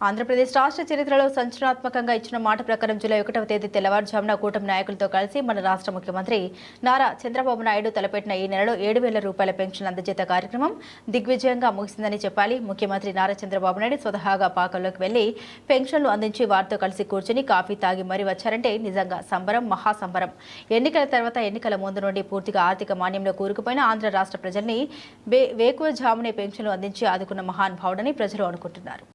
ఆంధ్రప్రదేశ్ రాష్ట్ర చరిత్రలో సంచలనాత్మకంగా ఇచ్చిన మాట ప్రకారం జూలై ఒకటవ తేదీ తెల్లవారుజామున కూటమి నాయకులతో కలిసి మన రాష్ట్ర ముఖ్యమంత్రి నారా చంద్రబాబు నాయుడు తలపెట్టిన ఈ నెలలో ఏడు వేల రూపాయల పెన్షన్ అందజేత కార్యక్రమం దిగ్విజయంగా ముగిసిందని చెప్పాలి. ముఖ్యమంత్రి నారా చంద్రబాబు నాయుడు స్వతహాగా పాకంలోకి వెళ్ళి పెన్షన్లు అందించి వారితో కలిసి కూర్చుని కాఫీ తాగి మరీ వచ్చారంటే నిజంగా సంబరం మహాసంబరం. ఎన్నికల తర్వాత ఎన్నికల ముందు నుండి పూర్తిగా ఆర్థిక మాన్యంలో కూరుకుపోయిన ఆంధ్ర రాష్ట్ర ప్రజల్ని వే వేకువ జామునే పెన్షన్లు అందించి ఆదుకున్న మహానుభావుడని ప్రజలు అనుకుంటున్నారు.